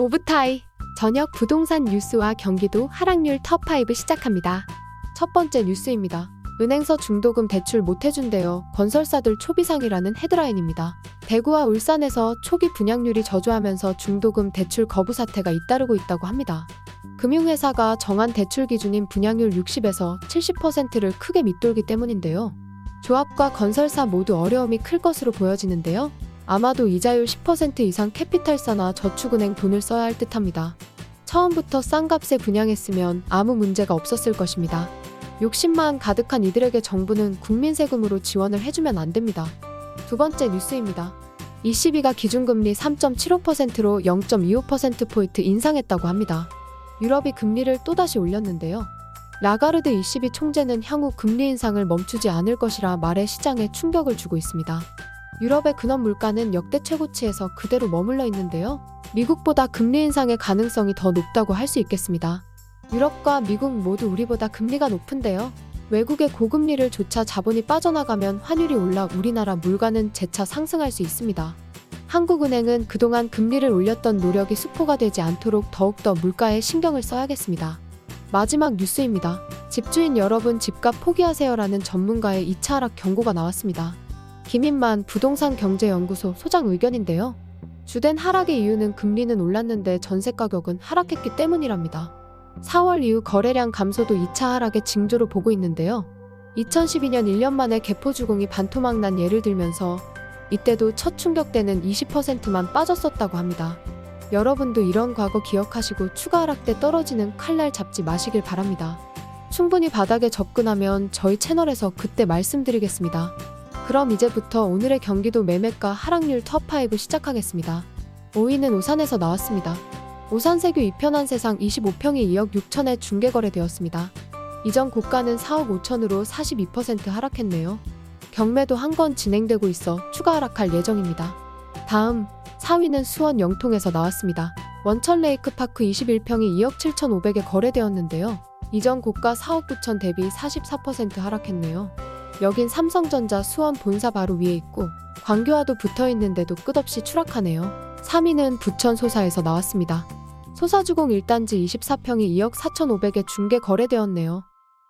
오브타이 저녁 부동산 뉴스와 경기도 하락률 top5 시작합니다. 첫 번째 뉴스입니다. 은행서 중도금 대출 못 해준대요. 건설사들 초비상이라는 헤드라인입니다. 대구와 울산에서 초기 분양률이 저조하면서 중도금 대출 거부 사태가 잇따르고 있다고 합니다. 금융회사가 정한 대출 기준인 분양률 60에서 70%를 크게 밑돌기 때문인데요. 조합과 건설사 모두 어려움이 클 것으로 보여지는데요. 아마도 이자율 10% 이상 캐피탈사나 저축은행 돈을 써야 할 듯합니다. 처음부터 싼 값에 분양했으면 아무 문제가 없었을 것입니다. 욕심만 가득한 이들에게 정부는 국민 세금으로 지원을 해주면 안 됩니다. 두 번째 뉴스입니다. ECB가 기준금리 3.75%로 0.25%포인트 인상했다고 합니다. 유럽이 금리를 또다시 올렸는데요. 라가르드 ECB 총재는 향후 금리 인상을 멈추지 않을 것이라 말에 시장에 충격을 주고 있습니다. 유럽의 근원 물가는 역대 최고치에서 그대로 머물러 있는데요. 미국보다 금리 인상의 가능성이 더 높다고 할 수 있겠습니다. 유럽과 미국 모두 우리보다 금리가 높은데요. 외국의 고금리를 조차 자본이 빠져나가면 환율이 올라 우리나라 물가는 재차 상승할 수 있습니다. 한국은행은 그동안 금리를 올렸던 노력이 수포가 되지 않도록 더욱더 물가에 신경을 써야겠습니다. 마지막 뉴스입니다. 집주인 여러분 집값 포기하세요라는 전문가의 2차 하락 경고가 나왔습니다. 김인만 부동산 경제연구소 소장 의견인데요. 주된 하락의 이유는 금리는 올랐는데 전세 가격은 하락했기 때문이랍니다. 4월 이후 거래량 감소도 2차 하락의 징조로 보고 있는데요. 2012년 1년 만에 개포주공이 반토막 난 예를 들면서 이때도 첫 충격 때는 20%만 빠졌었다고 합니다. 여러분도 이런 과거 기억하시고 추가 하락 때 떨어지는 칼날 잡지 마시길 바랍니다. 충분히 바닥에 접근하면 저희 채널에서 그때 말씀드리겠습니다. 그럼 이제부터 오늘의 경기도 매매가 하락률 top5 시작하겠습니다. 5위는 오산에서 나왔습니다. 오산세교 이편한 세상 25평이 2억 6천에 중개 거래되었습니다. 이전 고가는 4억 5천으로 42% 하락했네요. 경매도 한 건 진행되고 있어 추가 하락할 예정입니다. 다음 4위는 수원 영통에서 나왔습니다. 원천 레이크파크 21평이 2억 7천5백에 거래되었는데요. 이전 고가 4억 9천 대비 44% 하락했네요. 여긴 삼성전자 수원 본사 바로 위에 있고 광교와도 붙어 있는데도 끝없이 추락하네요. 3위는 부천 소사에서 나왔습니다. 소사주공 1단지 24평이 2억 4,500에 중개 거래되었네요.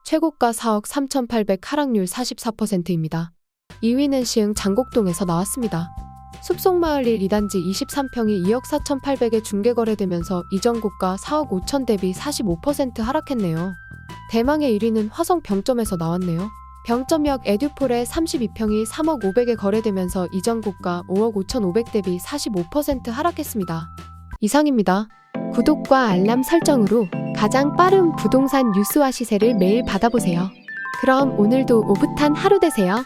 최고가 4억 3,800 하락률 44%입니다. 2위는 시흥 장곡동에서 나왔습니다. 숲속마을 1 2단지 23평이 2억 4,800에 중개 거래되면서 이전 고가 4억 5천 대비 45% 하락했네요. 대망의 1위는 화성 병점에서 나왔네요. 병점역 에듀폴의 32평이 3억 500에 거래되면서 이전 고가 5억 5,500 대비 45% 하락했습니다. 이상입니다. 구독과 알람 설정으로 가장 빠른 부동산 뉴스와 시세를 매일 받아보세요. 그럼 오늘도 오붓한 하루 되세요.